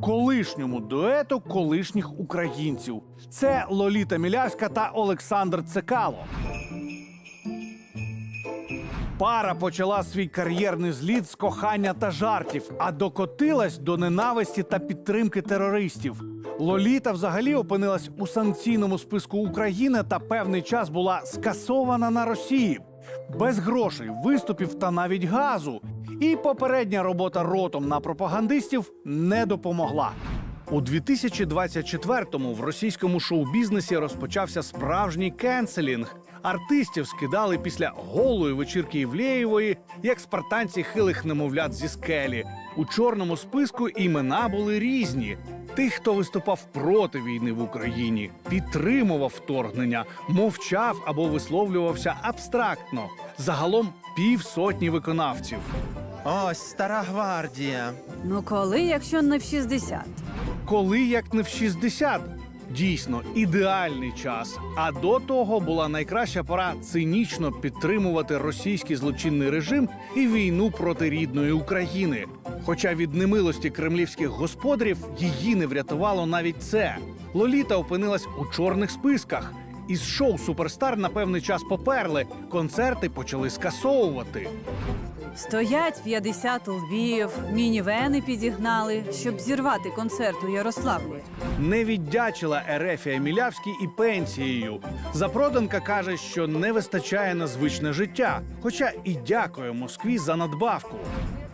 колишньому дуету колишніх українців. Це Лоліта Мілявська та Олександр Цекало. Пара почала свій кар'єрний зліт з кохання та жартів, а докотилась до ненависті та підтримки терористів. Лоліта взагалі опинилась у санкційному списку України та певний час була скасована на Росії. Без грошей, виступів та навіть газу. І попередня робота ротом на пропагандистів не допомогла. У 2024-му в російському шоу-бізнесі розпочався справжній кенселінг. Артистів скидали після голої вечірки Євлеєвої, як спартанці хилих немовлят зі скелі. У чорному списку імена були різні. Тих, хто виступав проти війни в Україні, підтримував вторгнення, мовчав або висловлювався абстрактно. Загалом півсотні виконавців. Ось стара гвардія. Ну коли, якщо не в 60? коли як не в 60. Дійсно, ідеальний час. А до того була найкраща пора цинічно підтримувати російський злочинний режим і війну проти рідної України. Хоча від немилості кремлівських господарів її не врятувало навіть це. Лоліта опинилась у чорних списках. Із шоу Суперстар на певний час поперли, концерти почали скасовувати. Стоять 50 у Львів, мінівени підігнали, щоб зірвати концерт у Ярославлі. не віддячила Ерефія Мілявській і пенсією. Запроданка каже, що не вистачає на звичне життя, хоча і дякує Москві за надбавку.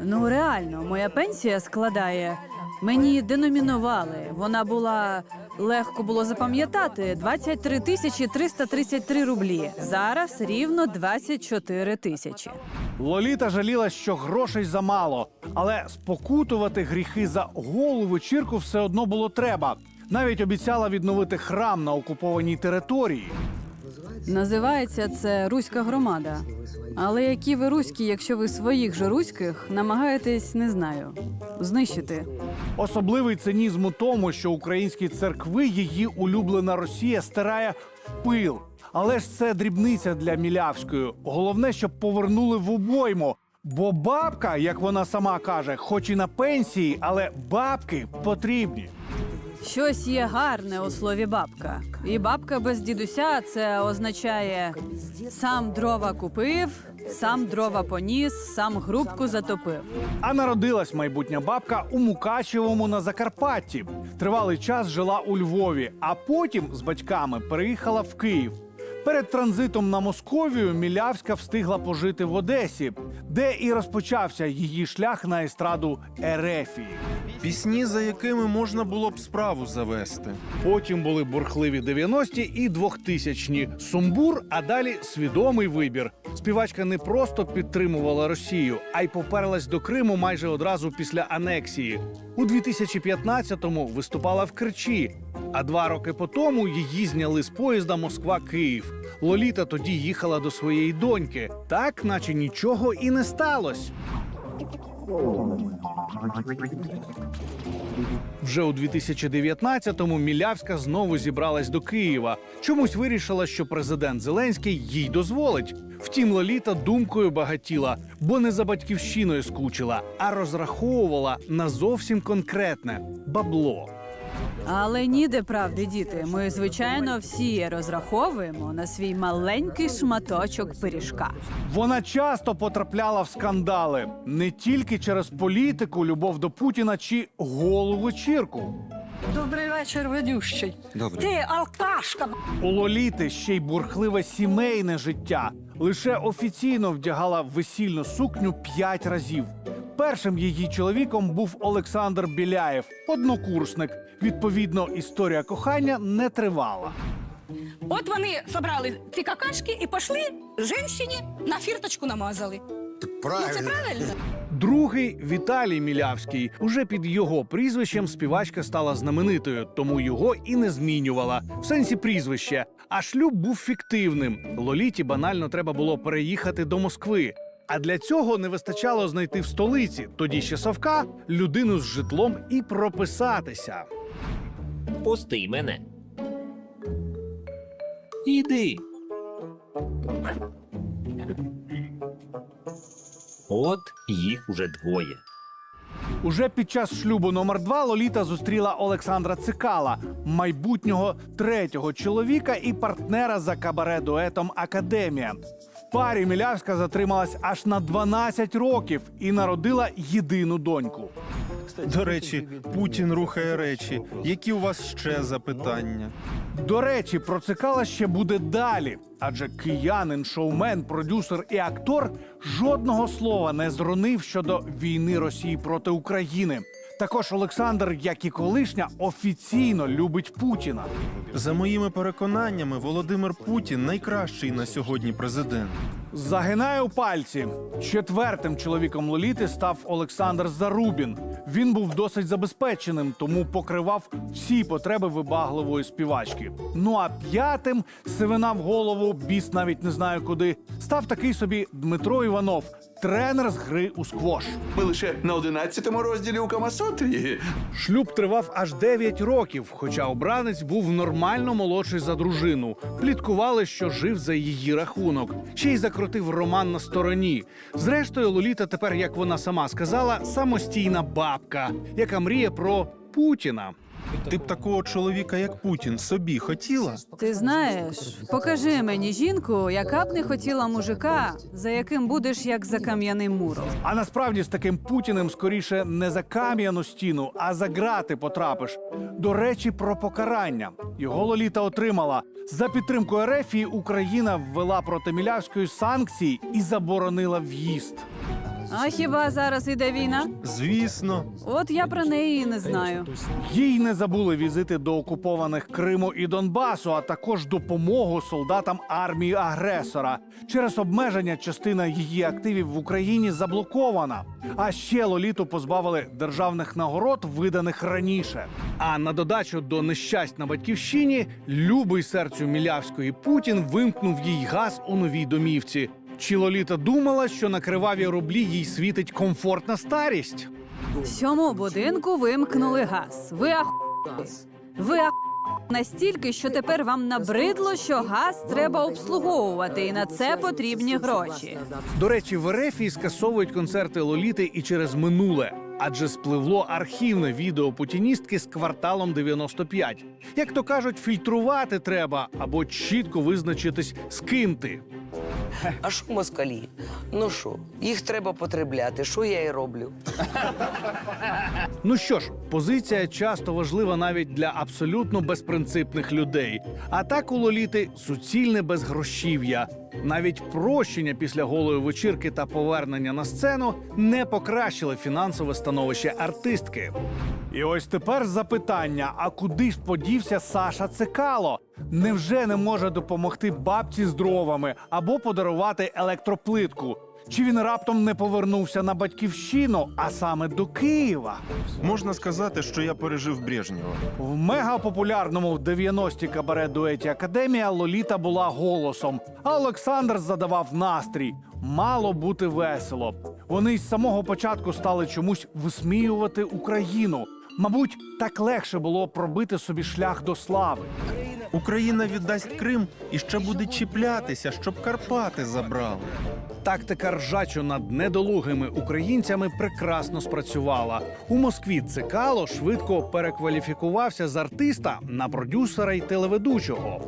Ну реально, моя пенсія складає. Мені деномінували. Вона була легко було запам'ятати 23 тисячі 333 рублі. Зараз рівно 24 тисячі. Лоліта жаліла, що грошей замало, але спокутувати гріхи за голу вечірку все одно було треба. Навіть обіцяла відновити храм на окупованій території. Називається це Руська громада. Але які ви руські, якщо ви своїх же руських намагаєтесь, не знаю, знищити? Особливий цинізм у тому, що українські церкви її улюблена Росія стирає в пил. Але ж це дрібниця для Мілявської. Головне, щоб повернули в обойму. Бо бабка, як вона сама каже, хоч і на пенсії, але бабки потрібні. Щось є гарне у слові бабка. І бабка без дідуся це означає сам дрова купив, сам дрова поніс, сам грубку затопив. А народилась майбутня бабка у Мукачевому на Закарпатті. Тривалий час жила у Львові, а потім з батьками переїхала в Київ. Перед транзитом на Московію Мілявська встигла пожити в Одесі, де і розпочався її шлях на естраду Ерефії. Пісні, за якими можна було б справу завести. Потім були бурхливі 90-ті і 2000-ні. Сумбур, а далі свідомий вибір. Співачка не просто підтримувала Росію, а й поперлась до Криму майже одразу після анексії. У 2015-му виступала в Керчі. А два роки по тому її зняли з поїзда Москва-Київ. Лоліта тоді їхала до своєї доньки, так наче нічого і не сталося. Вже у 2019-му Мілявська знову зібралась до Києва. Чомусь вирішила, що президент Зеленський їй дозволить. Втім, Лоліта думкою багатіла, бо не за батьківщиною скучила, а розраховувала на зовсім конкретне бабло. Але ніде правди, діти. Ми, звичайно, всі розраховуємо на свій маленький шматочок пиріжка. Вона часто потрапляла в скандали не тільки через політику, любов до Путіна чи голу вечірку. Добрий вечір, ведющий. Добре. Ти алкашка. У Лоліти ще й бурхливе сімейне життя. Лише офіційно вдягала весільну сукню п'ять разів. Першим її чоловіком був Олександр Біляєв, однокурсник. Відповідно, історія кохання не тривала. От вони собрали ці какашки і пішли жінщині на фірточку намазали. Ну це правильно. Другий Віталій Мілявський. Уже під його прізвищем співачка стала знаменитою, тому його і не змінювала в сенсі прізвища. А шлюб був фіктивним. Лоліті банально треба було переїхати до Москви. А для цього не вистачало знайти в столиці, тоді ще Савка, людину з житлом і прописатися. Пусти мене. Іди. От їх уже двоє. Уже під час шлюбу номер два Лоліта зустріла Олександра Цикала, майбутнього третього чоловіка і партнера за кабаре дуетом Академія. Парі Мілявська затрималась аж на 12 років і народила єдину доньку. До речі, Путін рухає речі. Які у вас ще запитання? До речі, про Цикала ще буде далі. Адже киянин, шоумен, продюсер і актор жодного слова не зронив щодо війни Росії проти України. Також Олександр, як і колишня, офіційно любить Путіна. За моїми переконаннями, Володимир Путін найкращий на сьогодні президент. Загинаю пальці. Четвертим чоловіком Лоліти став Олександр Зарубін. Він був досить забезпеченим, тому покривав всі потреби вибагливої співачки. Ну а п'ятим сивина в голову, біс навіть не знаю куди. Став такий собі Дмитро Іванов, тренер з гри у сквош. Ми лише на 11-му розділі у Камасотрі. Шлюб тривав аж 9 років, хоча обранець був нормально молодший за дружину. Пліткували, що жив за її рахунок. Ще й закрутив роман на стороні. Зрештою, Лоліта тепер, як вона сама сказала, самостійна бабка, яка мріє про Путіна. Ти б такого чоловіка, як Путін, собі хотіла? Ти знаєш, покажи мені жінку, яка б не хотіла мужика, за яким будеш як за кам'яним муром. А насправді з таким Путіним скоріше не за кам'яну стіну, а за грати потрапиш. До речі, про покарання його Лоліта отримала за підтримку Ерефії. Україна ввела проти Мілявської санкції і заборонила в'їзд. А хіба зараз іде війна? Звісно, От я про неї і не знаю. Їй не забули візити до окупованих Криму і Донбасу, а також допомогу солдатам армії агресора. Через обмеження частина її активів в Україні заблокована. А ще Лоліту позбавили державних нагород, виданих раніше. А на додачу до нещасть на батьківщині, любий серцю Мілявської Путін вимкнув їй газ у новій домівці. Чи Лоліта думала, що на криваві рублі їй світить комфортна старість? В цьому будинку вимкнули газ. Ви ах... Ви ах... настільки, що тепер вам набридло, що газ треба обслуговувати, і на це потрібні гроші. До речі, в Ерефії скасовують концерти Лоліти і через минуле, адже спливло архівне відео путіністки з кварталом 95. Як то кажуть, фільтрувати треба або чітко визначитись з ким ти. А що москалі? Ну що, їх треба потребляти. Що я і роблю? Ну що ж, позиція часто важлива навіть для абсолютно безпринципних людей. А так у Лоліти суцільне безгрошів'я. Навіть прощення після голої вечірки та повернення на сцену не покращили фінансове становище артистки. І ось тепер запитання: а куди ж подівся Саша Цикало? Невже не може допомогти бабці з дровами або подарувати електроплитку? Чи він раптом не повернувся на батьківщину, а саме до Києва? можна сказати, що я пережив Брежнєва. В мегапопулярному в 90-ті кабаре дуеті Академія Лоліта була голосом, а Олександр задавав настрій. Мало бути весело. Вони з самого початку стали чомусь висміювати Україну. Мабуть, так легше було пробити собі шлях до слави. Україна віддасть Крим і ще буде чіплятися, щоб Карпати забрали. Тактика ржачу над недолугими українцями прекрасно спрацювала. У Москві Цикало швидко перекваліфікувався з артиста на продюсера й телеведучого.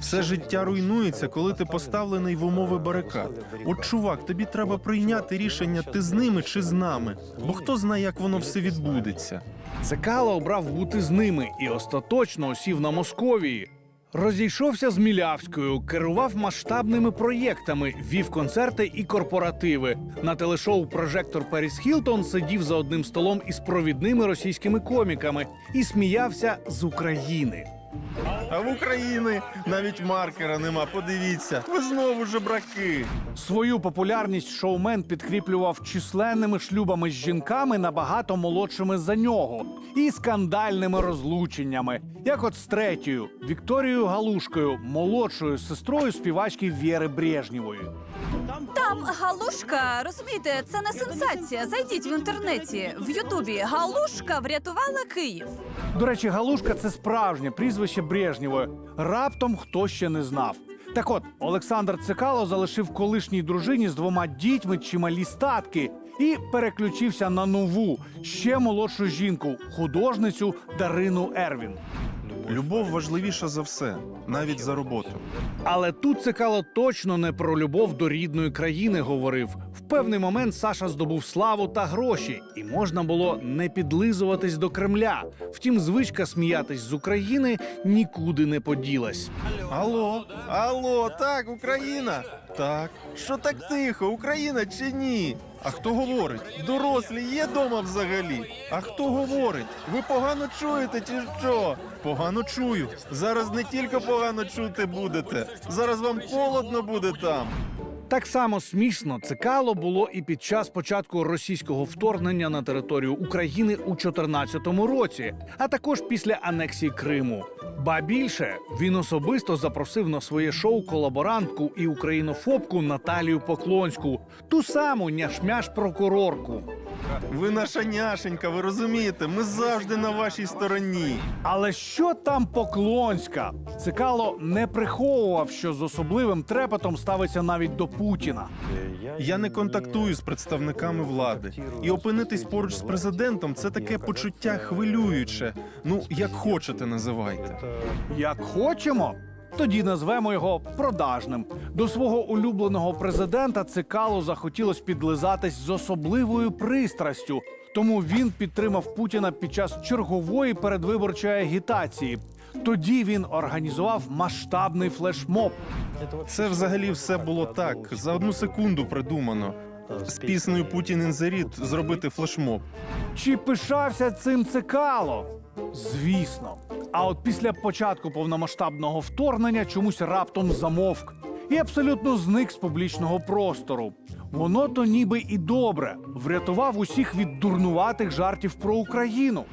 Все життя руйнується, коли ти поставлений в умови барикад. От чувак, тобі треба прийняти рішення, ти з ними чи з нами. Бо хто знає, як воно все відбудеться. Цикало обрав бути з ними і остаточно осів на Московії. Розійшовся з Мілявською, керував масштабними проєктами, вів концерти і корпоративи. На телешоу Прожектор Періс Хілтон сидів за одним столом із провідними російськими коміками і сміявся з України. А в Україні навіть маркера нема. Подивіться, ви знову жебраки. Свою популярність шоумен підкріплював численними шлюбами з жінками набагато молодшими за нього і скандальними розлученнями, як от з третьою Вікторією Галушкою, молодшою сестрою співачки Вєри Брежнєвої. Там галушка, розумієте, це не сенсація. Зайдіть в інтернеті в Ютубі. Галушка врятувала Київ. До речі, Галушка це справжнє прізвище Брежнєвої. Раптом хто ще не знав. Так от, Олександр Цикало залишив колишній дружині з двома дітьми чималі статки і переключився на нову, ще молодшу жінку, художницю Дарину Ервін. Любов важливіша за все, навіть за роботу. Але тут Цикало точно не про любов до рідної країни говорив. В певний момент Саша здобув славу та гроші, і можна було не підлизуватись до Кремля. Втім, звичка сміятись з України нікуди не поділась. Алло, алло, так, Україна. Так, що так тихо, Україна чи ні? А хто говорить? Дорослі є дома взагалі. А хто говорить? Ви погано чуєте чи що? Погано чую. Зараз не тільки погано чути будете. Зараз вам холодно буде там. Так само смішно цикало було і під час початку російського вторгнення на територію України у 2014 році, а також після анексії Криму. Ба більше він особисто запросив на своє шоу колаборантку і українофобку Наталію Поклонську, ту саму няшмяш прокурорку. Ви наша няшенька, ви розумієте? Ми завжди на вашій стороні. Але що там Поклонська? Цикало не приховував, що з особливим трепетом ставиться навіть до Путіна. Я не контактую з представниками влади. І опинитись поруч з президентом це таке почуття хвилююче. Ну, як хочете, називайте. Як хочемо, тоді назвемо його продажним. До свого улюбленого президента Цикалу захотілось підлизатись з особливою пристрастю. Тому він підтримав Путіна під час чергової передвиборчої агітації. Тоді він організував масштабний флешмоб. Це взагалі все було так. За одну секунду придумано. З піснею Путін інзеріт зробити флешмоб. Чи пишався цим цикало? Звісно. А от після початку повномасштабного вторгнення чомусь раптом замовк і абсолютно зник з публічного простору. Воно то ніби і добре врятував усіх від дурнуватих жартів про Україну.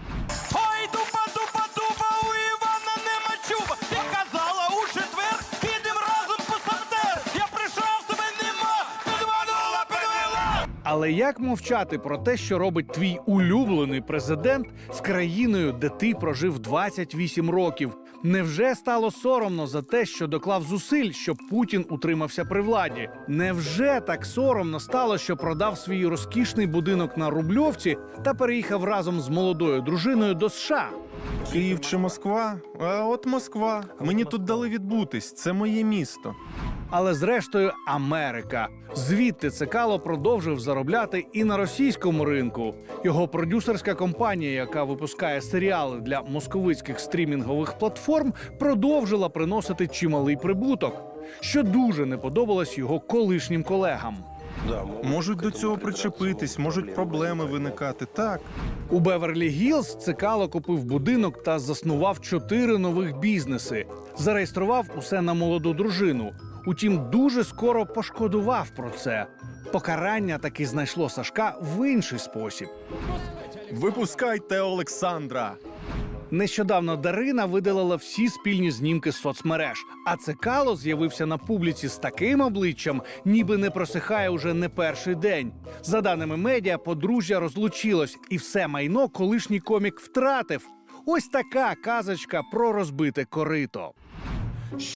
Але як мовчати про те, що робить твій улюблений президент з країною, де ти прожив 28 років? Невже стало соромно за те, що доклав зусиль, щоб Путін утримався при владі? Невже так соромно стало, що продав свій розкішний будинок на Рубльовці та переїхав разом з молодою дружиною до США? Київ чи Москва? А от Москва. Мені тут дали відбутись. Це моє місто. Але зрештою Америка. Звідти Цикало продовжив заробляти і на російському ринку. Його продюсерська компанія, яка випускає серіали для московицьких стрімінгових платформ, продовжила приносити чималий прибуток, що дуже не подобалось його колишнім колегам. Можуть до цього причепитись, можуть проблеми виникати. Так. У Беверлі Гілз Цикало купив будинок та заснував чотири нових бізнеси. Зареєстрував усе на молоду дружину. Утім, дуже скоро пошкодував про це. Покарання таки знайшло Сашка в інший спосіб. Випускайте Олександра. Нещодавно Дарина видалила всі спільні знімки з соцмереж, а Цикало з'явився на публіці з таким обличчям, ніби не просихає уже не перший день. За даними медіа, подружжя розлучилось, і все майно колишній комік втратив. Ось така казочка про розбите корито.